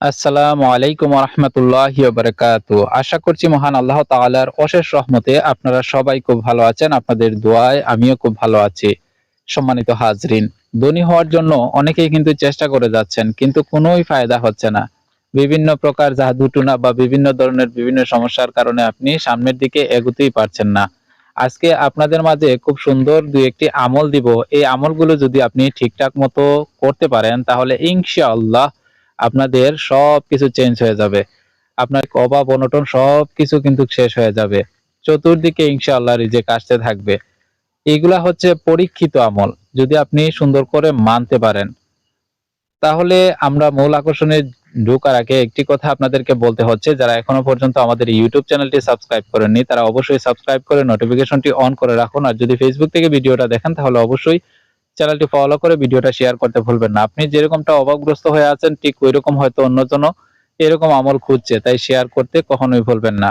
আসসালামু আলাইকুম রহমতুল্লাহ বারকাত আশা করছি মহান আল্লাহ তাআলার অশেষ রহমতে আপনারা সবাই খুব ভালো আছেন, আপনাদের দোয়ায় আমিও খুব ভালো আছি। সম্মানিত হাজরিন, ধনী হওয়ার জন্য অনেকেই কিন্তু চেষ্টা করে যাচ্ছেন, কিন্তু কোনোই ফায়দা হচ্ছে না। বিভিন্ন প্রকার জাদুটুনা বা বিভিন্ন ধরনের বিভিন্ন সমস্যার কারণে আপনি সামনের দিকে এগোতেই পারছেন না। আজকে আপনাদের মাঝে খুব সুন্দর দুই একটি আমল দিব। এই আমলগুলো যদি আপনি ঠিকঠাক মতো করতে পারেন, তাহলে ইনশাআল্লাহ আপনাদের সব কিছু চেঞ্জ হয়ে যাবে। আপনার অভাব অনটন সব কিছু কিন্তু শেষ হয়ে যাবে। চতুর্দিকে ইনশাআল্লাহ রিজেক আসতে থাকবে। এগুলা হচ্ছে পরীক্ষিত আমল, যদি আপনি সুন্দর করে মানতে পারেন। তাহলে আমরা মূল আকর্ষণে ঢোকার আগে একটি কথা আপনাদেরকে বলতে হচ্ছে, যারা এখনও পর্যন্ত আমাদের ইউটিউব চ্যানেলটি সাবস্ক্রাইব করেননি, তারা অবশ্যই সাবস্ক্রাইব করে নোটিফিকেশনটি অন করে রাখুন। আর যদি ফেসবুক থেকে ভিডিওটা দেখেন, তাহলে অবশ্যই চ্যানেলটি ফলো করে ভিডিওটা শেয়ার করতে ভুলবেন না। আপনি যেরকমটা অভাবগ্রস্ত হয়ে আছেন, ঠিক ওই রকম হয়তো অন্যজন এরকম আমল খুঁজছে, তাই শেয়ার করতে কখনোই ভুলবেন না।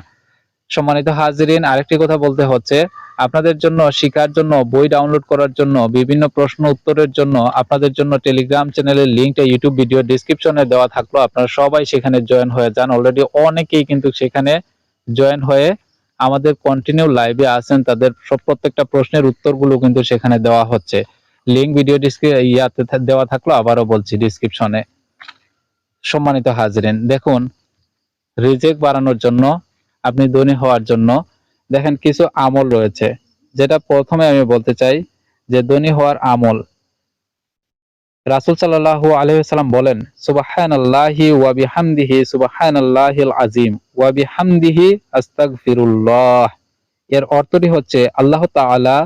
সম্মানিত হাজিরিন, আরেকটি কথা বলতে হচ্ছে, আপনাদের জন্য শিকার জন্য, বই ডাউনলোড করার জন্য, বিভিন্ন প্রশ্ন উত্তরের জন্য আপনাদের জন্য টেলিগ্রাম চ্যানেলের লিঙ্কটা ইউটিউব ভিডিও ডিসক্রিপশনে দেওয়া থাকল। আপনারা সবাই সেখানে জয়েন হয়ে যান। অলরেডি অনেকেই কিন্তু সেখানে জয়েন হয়ে আমাদের কন্টিনিউ লাইভে আছেন। তাদের সব প্রত্যেকটা প্রশ্নের উত্তরগুলো কিন্তু সেখানে দেওয়া হচ্ছে। লিঙ্ক ভিডিও ইয়াতে দেওয়া থাকল, আবারও বলছি ডিসক্রিপশনে সম্মানিত হাজরেন, দেখুন রিজেক্ট বাড়ানোর জন্য, আপনি ধনী হওয়ার জন্য, দেখেন কিছু আমল রয়েছে। যেটা প্রথমে আমি বলতে চাই যে ধনী হওয়ার আমল। রাসুল সাল্লাহ আলহিসাল্লাম বলেন সুবাহান এর অর্থটি হচ্ছে, আল্লাহ তাআলা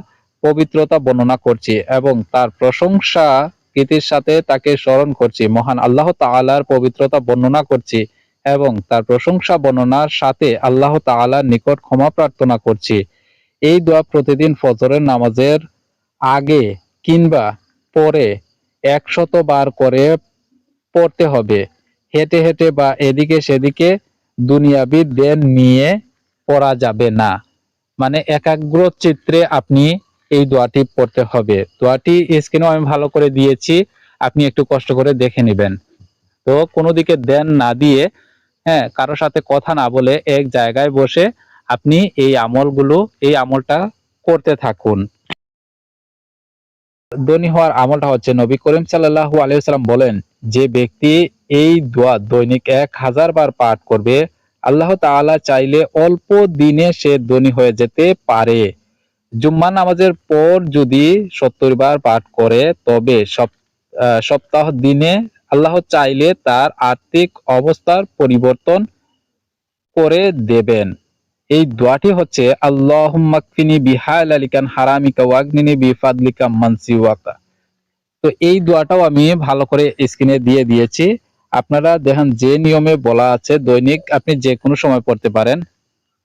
পবিত্রতা বর্ণনা করছি এবং তার প্রশংসা কীর্তির সাথে তাকে স্মরণ করছি। মহান আল্লাহ তাআলার পবিত্রতা বর্ণনা করছি এবং তার প্রশংসা বর্ণনার সাথে আল্লাহ তাআলার নিকট ক্ষমা প্রার্থনা করছি। এই দোয়া প্রতিদিন ফজরের নামাজের আগে কিংবা পরে একশত বার করে পড়তে হবে। হেঁটে হেঁটে বা এদিকে সেদিকে দুনিয়াবি দেন নিয়ে পড়া যাবে না। মানে একাগ্র চিত্রে আপনি এই দোয়াটি পড়তে হবে। দোয়াটি স্ক্রিনেও আমি ভালো করে দিয়েছি, আপনি একটু কষ্ট করে দেখে নেবেন। তো কোনো দিকে দেন না দিয়ে হ্যাঁ কারোর সাথে কথা না বলে এক জায়গায় বসে আপনি এই আমলগুলো, এই আমলটা করতে থাকুন। ধনী হওয়ার আমলটা হচ্ছে নবী করিম সাল্লাহু আলাইসাল্লাম বলেন, যে ব্যক্তি এই দোয়া দৈনিক এক হাজার বার পাঠ করবে, আল্লাহ তাআলা চাইলে অল্প দিনে সে ধনী হয়ে যেতে পারে। জুম্মা নামাজের পর যদি সত্তর বার পাঠ করে, তবে সপ্তাহ দিনে আল্লাহ চাইলে তার আর্থিক অবস্থার পরিবর্তন করে দেবেন। এই দোয়াটি হচ্ছে আল্লাহ আলিকান হারামিকা বিফাদলিকা মানসিওয়াকা তো এই দোয়াটাও আমি ভালো করে স্ক্রিনে দিয়ে দিয়েছি। আপনারা দেখেন, যে নিয়মে বলা আছে, দৈনিক আপনি যে কোনো সময় পড়তে পারেন।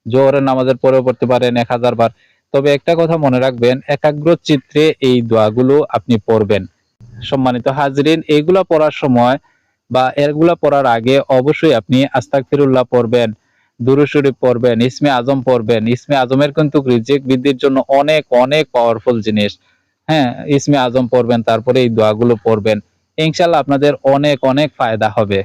জোহরের নামাজের পরেও পড়তে পারেন, এক হাজার বার। তবে একটা কথা মনে রাখবেন, একাগ্র চিত্রে এই দোয়াগুলো আপনি পড়বেন। সম্মানিত হাজরিন, এগুলা পড়ার সময় বা এগুলা পড়ার আগে অবশ্যই আপনি আস্তাক ফিরুল্লাহ পড়বেন দুরুশরীফ পড়বেন, ইসমে আজম পড়বেন। ইসমে আজমের কিন্তু রিজেক বৃদ্ধির জন্য অনেক অনেক পাওয়ারফুল জিনিস। হ্যাঁ ইসমে আজম পড়বেন, তারপরে এই দোয়াগুলো পড়বেন। ইনশাল্লাহ আপনাদের অনেক অনেক ফায়দা হবে।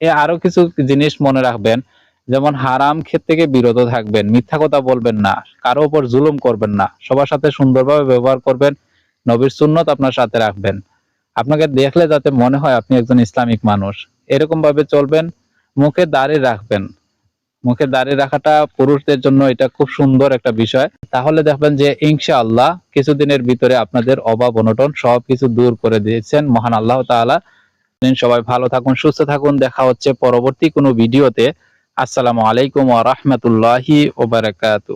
এ আরও কিছু জিনিস মনে রাখবেন যেমন হারাম ক্ষেত থেকে বিরত থাকবেন, মিথ্যা কথা বলবেন না, কারও উপর জুলুম করবেন না, সবার সাথে সুন্দরভাবে ব্যবহার করবেন, নবীর সুন্নত আপনার সাথে রাখবেন। আপনাকে দেখলে যাতে মনে হয় আপনি একজন ইসলামিক মানুষ। এরকম ভাবে চলবেন, মুখে দাঁড়িয়ে রাখবেন। মুখে দাঁড়িয়ে রাখাটা পুরুষদের জন্য এটা খুব সুন্দর একটা বিষয়। তাহলে দেখবেন যে ইনশা আল্লাহ কিছুদিনের ভিতরে আপনাদের অভাব, অনটন সবকিছু দূর করে দিয়েছেন মহান আল্লাহ তাআলা। সবাই ভালো থাকুন, সুস্থ থাকুন। দেখা হচ্ছে পরবর্তী কোনো ভিডিওতে। আসসালামু আলাইকুম ওয়া রাহমাতুল্লাহি ওয়া